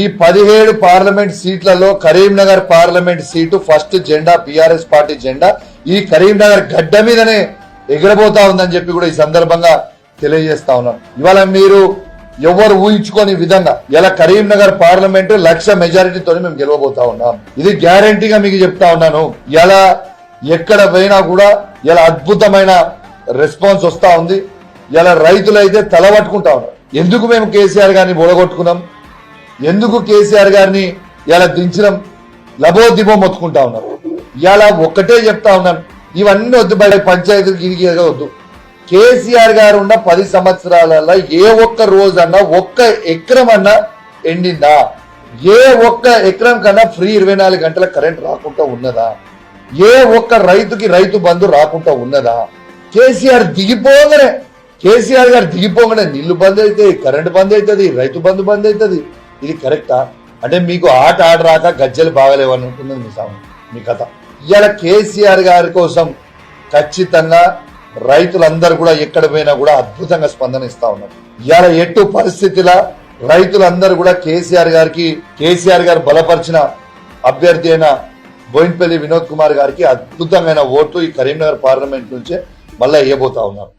ఈ పదిహేడు పార్లమెంట్ సీట్లలో కరీంనగర్ పార్లమెంట్ సీటు ఫస్ట్ జెండా బీఆర్ఎస్ పార్టీ జెండా. ఈ కరీంనగర్ గడ్డ మీదనే ఎగిరబోతా ఉందని చెప్పి కూడా ఈ సందర్భంగా తెలియజేస్తా ఉన్నాను ఇవాళ మీరు ఎవరు ఊహించుకోని విధంగా ఇలా కరీంనగర్ పార్లమెంట్ లక్ష మెజారిటీతో మేము గెలవబోతా ఉన్నాం. ఇది గ్యారంటీగా మీకు చెప్తా ఉన్నాను. ఇలా ఎక్కడ పోయినా కూడా ఇలా అద్భుతమైన రెస్పాన్స్ వస్తా ఉంది. ఇలా రైతులు అయితే తలబట్టుకుంటా ఉన్నారు. ఎందుకు మేము కేసీఆర్ గారిని బొడగొట్టుకున్నాం ఎందుకు కేసీఆర్ గారిని ఇలా దించడం లబోదిబో మొత్తుకుంటా ఉన్నారు. ఇలా ఒక్కటే చెప్తా ఉన్నాను ఇవన్నీ వద్దు బయట పంచాయతీలు గిరికి వద్దు. కేసీఆర్ గారు ఉన్న పది సంవత్సరాలలో ఏ ఒక్క రోజన్నా ఒక్క ఎకరం అన్నా ఎండిందా? ఏ ఒక్క ఎకరం కన్నా ఫ్రీ ఇరవై నాలుగు గంటల కరెంట్ రాకుండా ఉన్నదా? ఏ ఒక్క రైతుకి రైతు బంధు రాకుండా ఉన్నదా? కేసీఆర్ దిగిపోగానే కేసీఆర్ గారు దిగిపోగానే నీళ్ళు బంద్ అవుతాయి కరెంటు బంద్ అవుతుంది రైతు బంధు బంద్ అవుతుంది. ఇది కరెక్టా? అంటే మీకు ఆట ఆడరాక గజ్జలు బాగలేవని ఉంటుంది మీ సామెత మీ కథ. ఇవాళ కేసీఆర్ గారి కోసం ఖచ్చితంగా రైతులందరూ కూడా ఎక్కడ పోయినా కూడా అద్భుతంగా స్పందన ఇస్తా ఉన్నారు. ఇవాళ ఎట్టు పరిస్థితిలా రైతులందరూ కూడా కేసీఆర్ గారికి కేసీఆర్ గారు బలపరిచిన అభ్యర్థి అయిన బోయిన్పల్లి వినోద్ కుమార్ గారికి అద్భుతమైన ఓటు ఈ కరీంనగర్ పార్లమెంట్ నుంచే మళ్ళీ వేయబోతా ఉన్నారు.